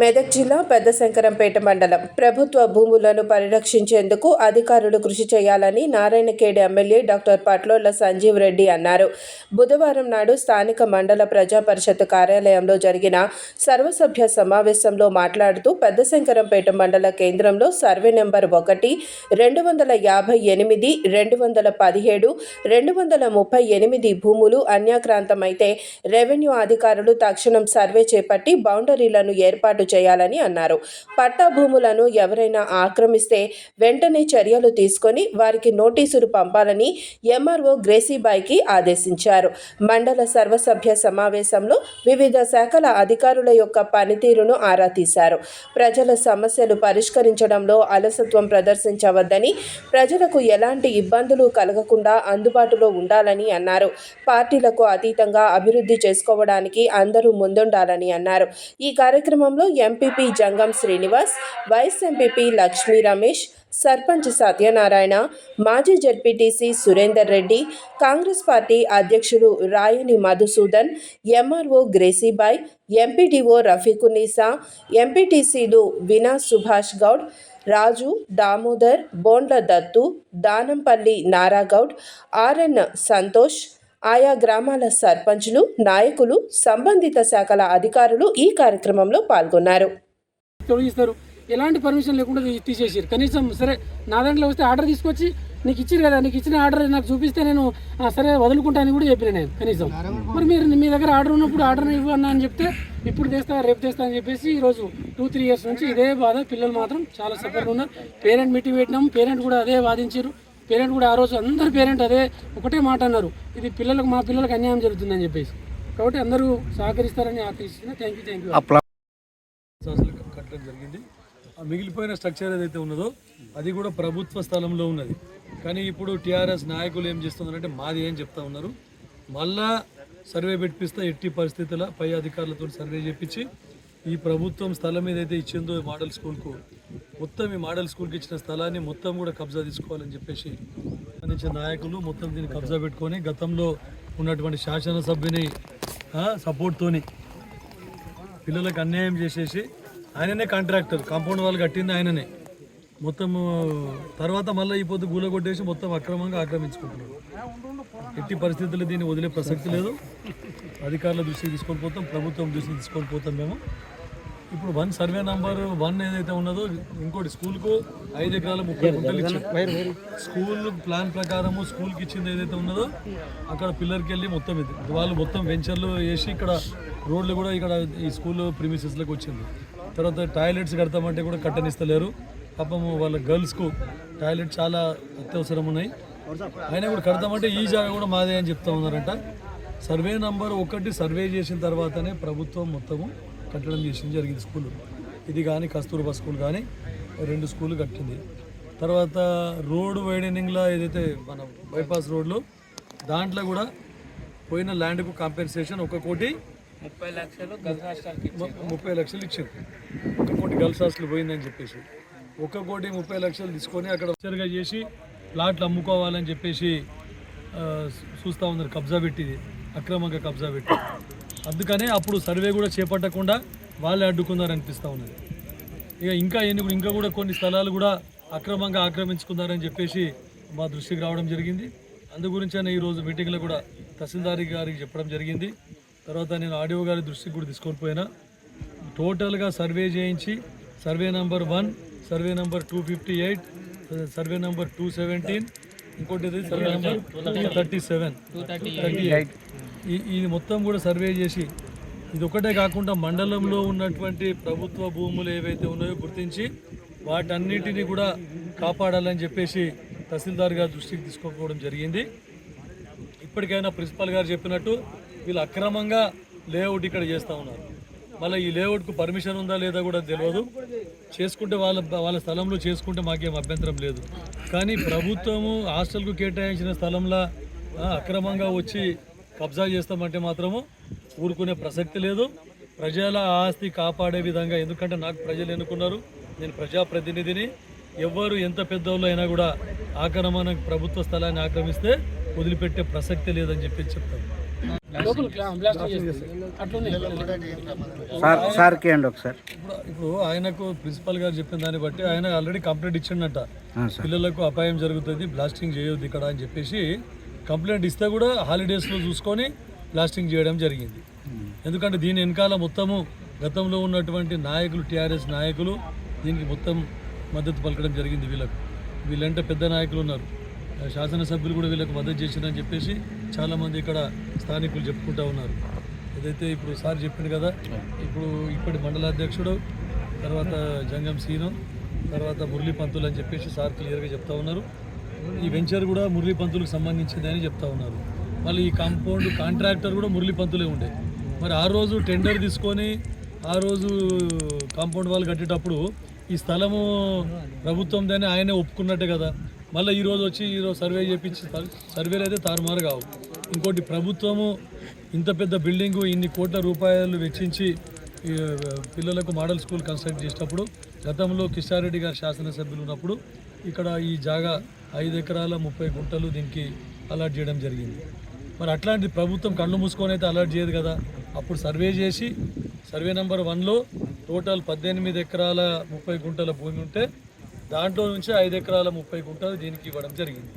మెదక్ జిల్లా పెద్ద శంకరంపేట మండలం. ప్రభుత్వ భూములను పరిరక్షించేందుకు అధికారులు కృషి చేయాలని నారాయణఖేడ్ ఎమ్మెల్యే డాక్టర్ పట్లోళ్ళ సంజీవ్ రెడ్డి అన్నారు. బుధవారం నాడు స్థానిక మండల ప్రజా పరిషత్ కార్యాలయంలో జరిగిన సర్వసభ్య సమావేశంలో మాట్లాడుతూ పెద్దశంకరంపేట మండల కేంద్రంలో సర్వే నెంబర్ ఒకటి రెండు వందల యాభై ఎనిమిది రెండు వందల పదిహేడు రెండు వందల ముప్పై ఎనిమిది భూములు అన్యాక్రాంతమైతే రెవెన్యూ అధికారులు తక్షణం సర్వే చేపట్టి బౌండరీలను ఏర్పాటు చేయాలని అన్నారు. పట్టా భూములను ఎవరైనా ఆక్రమిస్తే వెంటనే చర్యలు తీసుకొని వారికి నోటీసులు పంపాలని ఎంఆర్ఓ గ్రేసీబాయికి ఆదేశించారు. మండల సర్వసభ్య సమావేశంలో వివిధ శాఖల అధికారుల యొక్క పనితీరును ఆరా తీశారు. ప్రజల సమస్యలు పరిష్కరించడంలో అలసత్వం ప్రదర్శించవద్దని ప్రజలకు ఎలాంటి ఇబ్బందులు కలగకుండా అందుబాటులో ఉండాలని అన్నారు. పార్టీలకు అతీతంగా అభివృద్ధి చేసుకోవడానికి అందరూ ముందుండాలని అన్నారు. ఈ కార్యక్రమంలో MPP Jangam Srinivas vice MPP Lakshmi Ramesh sarpanch Satyanarayana మాజీ జడ్పీటీసీ సురేందర్ రెడ్డి కాంగ్రెస్ పార్టీ అధ్యక్షుడు రాయని మధుసూదన్ ఎంఆర్ఓ గ్రేసీబాయ్ ఎంపీడీఓ రఫీకునీసా ఎంపీటీసీలు వినా సుభాష్ గౌడ్ రాజు దామోదర్ బోండ్ల దత్తు దానంపల్లి నారాగౌడ్ ఆర్ఎన్ సంతోష్ ఆయా గ్రామాల సర్పంచులు నాయకులు సంబంధిత శాఖల అధికారులు ఈ కార్యక్రమంలో పాల్గొన్నారు. తొలగిస్తారు. ఎలాంటి పర్మిషన్ లేకుండా తీసేసారు కనీసం సరే నా దాంట్లో వస్తే ఆర్డర్ తీసుకొచ్చి నీకు ఇచ్చారు కదా నీకు ఇచ్చిన ఆర్డర్ నాకు చూపిస్తే నేను సరే వదులుకుంటానని కూడా చెప్పిన నేను కనీసం. మరి మీరు మీ దగ్గర ఆర్డర్ ఉన్నప్పుడు ఆర్డర్ ఇవ్వు అన్నా అని చెప్తే ఇప్పుడు తెస్తా రేపు తెస్తా అని చెప్పేసి ఈరోజు టూ త్రీ ఇయర్స్ నుంచి ఇదే బాధ. పిల్లలు మాత్రం చాలా సఫర్ ఉన్నారు. పేరెంట్ మీటింగ్ పెట్టినాం పేరెంట్ కూడా అదే వాదించారు పేరెంట్ కూడా ఆ రోజు అందరు పేరెంట్ అదే ఒకటే మాట అన్నారు. ఇది పిల్లలకు మా పిల్లలకు అన్యాయం జరుగుతుందని చెప్పేసి. కాబట్టి అందరూ సహకరిస్తారని ఆశిస్తున్నా. థ్యాంక్ యూ థ్యాంక్ యూ కట్టడం జరిగింది. ఆ మిగిలిపోయిన స్ట్రక్చర్ ఏదైతే ఉన్నదో అది కూడా ప్రభుత్వ స్థలంలో ఉన్నది. కానీ ఇప్పుడు టీఆర్ఎస్ నాయకులు ఏం చేస్తున్నారంటే మాది ఏం చెప్తా ఉన్నారు. మళ్ళా సర్వే పెట్టిస్తే ఎట్టి పరిస్థితుల పై అధికారులతో సర్వే చేపించి ఈ ప్రభుత్వం స్థలం ఏదైతే ఇచ్చిందో మోడల్ స్కూల్కు మొత్తం ఈ మోడల్ స్కూల్కి ఇచ్చిన స్థలాన్ని మొత్తం కూడా కబ్జా తీసుకోవాలని చెప్పేసి సంబంధించిన నాయకులు మొత్తం దీన్ని కబ్జా పెట్టుకొని గతంలో ఉన్నటువంటి శాసనసభ్యుని సపోర్ట్తోని పిల్లలకు అన్యాయం చేసేసి ఆయననే కాంట్రాక్టర్ కాంపౌండ్ వాళ్ళు కట్టింది ఆయననే. మొత్తం తర్వాత మళ్ళీ ఈ పొద్దు గూల కొట్టేసి మొత్తం అక్రమంగా ఆక్రమించుకుంటున్నాడు ఎట్టి పరిస్థితుల్లో దీన్ని వదిలే ప్రసక్తి లేదు. అధికారుల దృష్టికి తీసుకొని పోతాం ప్రభుత్వం దృష్టికి తీసుకొని పోతాం మేము. ఇప్పుడు వన్ సర్వే నంబర్ వన్ ఏదైతే ఉన్నదో ఇంకోటి స్కూల్కు ఐదు ఎకరాల ముప్పై గుంటలు ఇచ్చారు స్కూల్ ప్లాన్ ప్రకారము స్కూల్కి ఇచ్చింది ఏదైతే ఉన్నదో అక్కడ పిల్లర్కి వెళ్ళి మొత్తం ఇది. వాళ్ళు మొత్తం వెంచర్లు వేసి ఇక్కడ రోడ్లు కూడా ఇక్కడ ఈ స్కూల్ ప్రిమిసెస్లోకి వచ్చింది. తర్వాత టాయిలెట్స్ కడతామంటే కూడా కట్టనిస్తలేరు. పాపం వాళ్ళ గర్ల్స్కు టాయిలెట్ చాలా అత్యవసరం ఉన్నాయి. అయినా కూడా కడతామంటే ఈ జాగా కూడా మాదే అని చెప్తా ఉన్నారంట. సర్వే నంబర్ ఒకటి సర్వే చేసిన తర్వాతనే ప్రభుత్వం మొత్తము కట్టడం చేసింది జరిగింది స్కూల్. ఇది కానీ కస్తూర్బా స్కూల్ కానీ రెండు స్కూల్ కట్టింది. తర్వాత రోడ్ వైడనింగ్లో ఏదైతే మన బైపాస్ రోడ్లో దాంట్లో కూడా పోయిన ల్యాండ్కు కాంపెన్సేషన్ ఒక కోటి ముప్పై లక్షలు ముప్పై లక్షలు ఇచ్చారు. ఒక కోటి గర్ల్స్ హాస్టల్ పోయిందని చెప్పేసి. ఒక కోటి ముప్పై లక్షలు తీసుకొని అక్కడ సరిగా చేసి ప్లాట్లు అమ్ముకోవాలని చెప్పేసి చూస్తా ఉన్నారు. కబ్జా పెట్టి అక్రమంగా కబ్జా పెట్టి అందుకనే అప్పుడు సర్వే కూడా చేపట్టకుండా వాళ్ళే అడ్డుకున్నారు అనిపిస్తూ ఉన్నది. ఇక ఇంకా ఎన్ని ఇంకా కూడా కొన్ని స్థలాలు కూడా అక్రమంగా ఆక్రమించుకున్నారని చెప్పేసి మా దృష్టికి రావడం జరిగింది. అందు గురించే ఈరోజు మీటింగ్లో కూడా తహసీల్దార్ గారికి చెప్పడం జరిగింది. తర్వాత నేను ఆడియో గారి దృష్టికి కూడా తీసుకొని పోయినా. టోటల్గా సర్వే చేయించి survey number one survey number two fifty eight survey number two seventeen ఇంకోటి? Survey number two thirty seven thirty eight ఇది మొత్తం కూడా సర్వే చేసి ఇది ఒకటే కాకుండా మండలంలో ఉన్నటువంటి ప్రభుత్వ భూములు ఏవైతే ఉన్నాయో గుర్తించి వాటన్నిటిని కూడా కాపాడాలని చెప్పేసి తహసీల్దార్ గారి దృష్టికి తీసుకోకపోవడం జరిగింది. ఇప్పటికైనా ప్రిన్సిపల్ గారు చెప్పినట్టు వీళ్ళు అక్రమంగా లేఅవుట్ ఇక్కడ చేస్తూ ఉన్నారు. మళ్ళీ ఈ లేఅవుట్కు పర్మిషన్ ఉందా లేదా కూడా తెలియదు చేసుకుంటే వాళ్ళ వాళ్ళ స్థలంలో చేసుకుంటే మాకేం అభ్యంతరం లేదు. కానీ ప్రభుత్వము హాస్టల్కు కేటాయించిన స్థలంలో అక్రమంగా వచ్చి కబ్జా చేస్తామంటే మాత్రము ఊరుకునే ప్రసక్తి లేదు. ప్రజల ఆస్తి కాపాడే విధంగా ఎందుకంటే నాకు ప్రజలు ఎన్నుకున్నారు నేను ప్రజాప్రతినిధిని. ఎవ్వరు ఎంత పెద్దవాళ్ళు అయినా కూడా ఆక్రమణ ప్రభుత్వ స్థలాన్ని ఆక్రమిస్తే వదిలిపెట్టే ప్రసక్తి లేదని చెప్పి చెప్తాను ఇప్పుడు ఆయనకు ప్రిన్సిపల్ గారు చెప్పిన దాన్ని బట్టి ఆయన ఆల్రెడీ కంప్లైంట్ ఇచ్చిండట. పిల్లలకు అపాయం జరుగుతుంది బ్లాస్టింగ్ చేయొద్దు ఇక్కడ అని చెప్పేసి కంప్లైంట్ ఇస్తే కూడా హాలిడేస్లో చూసుకొని బ్లాస్టింగ్ చేయడం జరిగింది. ఎందుకంటే దీని వెనకాల మొత్తము గతంలో ఉన్నటువంటి నాయకులు టీఆర్ఎస్ నాయకులు దీనికి మొత్తం మద్దతు పలకడం జరిగింది వీళ్ళకు. వీళ్ళంటే పెద్ద నాయకులు ఉన్నారు. శాసనసభ్యులు కూడా వీళ్ళకు మద్దతు చేసిందని చెప్పేసి చాలామంది ఇక్కడ స్థానికులు చెప్పుకుంటా ఉన్నారు. ఏదైతే ఇప్పుడు సార్ చెప్పింది కదా ఇప్పుడు ఇప్పటి మండలాధ్యక్షుడు తర్వాత జంగం సీను తర్వాత మురళీ పంతులు అని చెప్పేసి సార్ క్లియర్గా చెప్తా ఉన్నారు. ఈ వెంచర్ కూడా మురళీ పంతులకు సంబంధించింది అని చెప్తా ఉన్నారు. మళ్ళీ ఈ కాంపౌండ్ కాంట్రాక్టర్ కూడా మురళీ పంతులే ఉండే. మరి ఆ రోజు టెండర్ తీసుకొని ఆ రోజు కాంపౌండ్ వాళ్ళు కట్టేటప్పుడు ఈ స్థలము ప్రభుత్వందని ఆయనే ఒప్పుకున్నట్టే కదా. మళ్ళీ ఈరోజు వచ్చి ఈరోజు సర్వే చేపించి సర్వేలు అయితే తారుమారు కావు. ఇంకోటి ప్రభుత్వము ఇంత పెద్ద బిల్డింగు ఇన్ని కోట్ల రూపాయలు వెచ్చించి పిల్లలకు మోడల్ స్కూల్ కన్స్ట్రక్ట్ చేసేటప్పుడు గతంలో కిషారెడ్డి గారు శాసనసభ్యులు ఉన్నప్పుడు ఇక్కడ ఈ జాగా ఐదు ఎకరాల ముప్పై గుంటలు దీనికి అలాట్ చేయడం జరిగింది. మరి అట్లాంటి ప్రభుత్వం కళ్ళు మూసుకొని అయితే అలర్ట్ చేయదు కదా? అప్పుడు సర్వే చేసి సర్వే నెంబర్ వన్లో టోటల్ పద్దెనిమిది ఎకరాల ముప్పై గుంటల భూమి ఉంటే దాంట్లో నుంచి ఐదు ఎకరాల ముప్పై గుంటలు దీనికి ఇవ్వడం జరిగింది.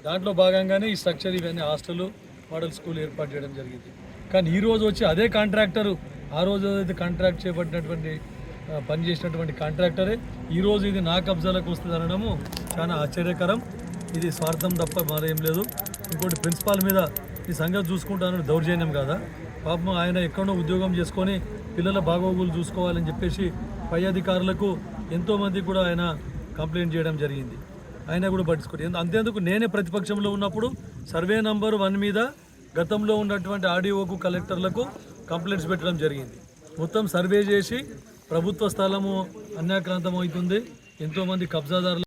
దాంట్లో భాగంగానే ఈ స్ట్రక్చర్ ఇవన్నీ హాస్టల్ మోడల్ స్కూల్ ఏర్పాటు చేయడం జరిగింది. కానీ ఈరోజు వచ్చి అదే కాంట్రాక్టరు ఆ రోజు అయితే కాంట్రాక్ట్ చేపట్టినటువంటి పనిచేసినటువంటి పని చేసినటువంటి కాంట్రాక్టరే ఈ రోజు ఇది నా కబ్జాలకు వస్తుంది అనడము చాలా ఆశ్చర్యకరం. ఇది స్వార్థం తప్ప మరేం లేదు. ఇంకోటి ప్రిన్సిపాల్ మీద ఈ సంగతి చూసుకుంటానని దౌర్జన్యం కాదా? పాపం ఆయన ఎక్కడో ఉద్యోగం చేసుకొని పిల్లల బాగోగులు చూసుకోవాలని చెప్పేసి పై అధికారులకు ఎంతోమంది కూడా ఆయన కంప్లైంట్ చేయడం జరిగింది. ఆయన కూడా పట్టించుకోండి అంతేందుకు నేనే ప్రతిపక్షంలో ఉన్నప్పుడు సర్వే నంబర్ వన్ మీద గతంలో ఉన్నటువంటి ఆర్డీఓకు కలెక్టర్లకు కంప్లైంట్స్ పెట్టడం జరిగింది. మొత్తం సర్వే చేసి ప్రభుత్వ స్థలము అన్యాక్రాంతం అవుతుంది ఎంతోమంది కబ్జాదారులు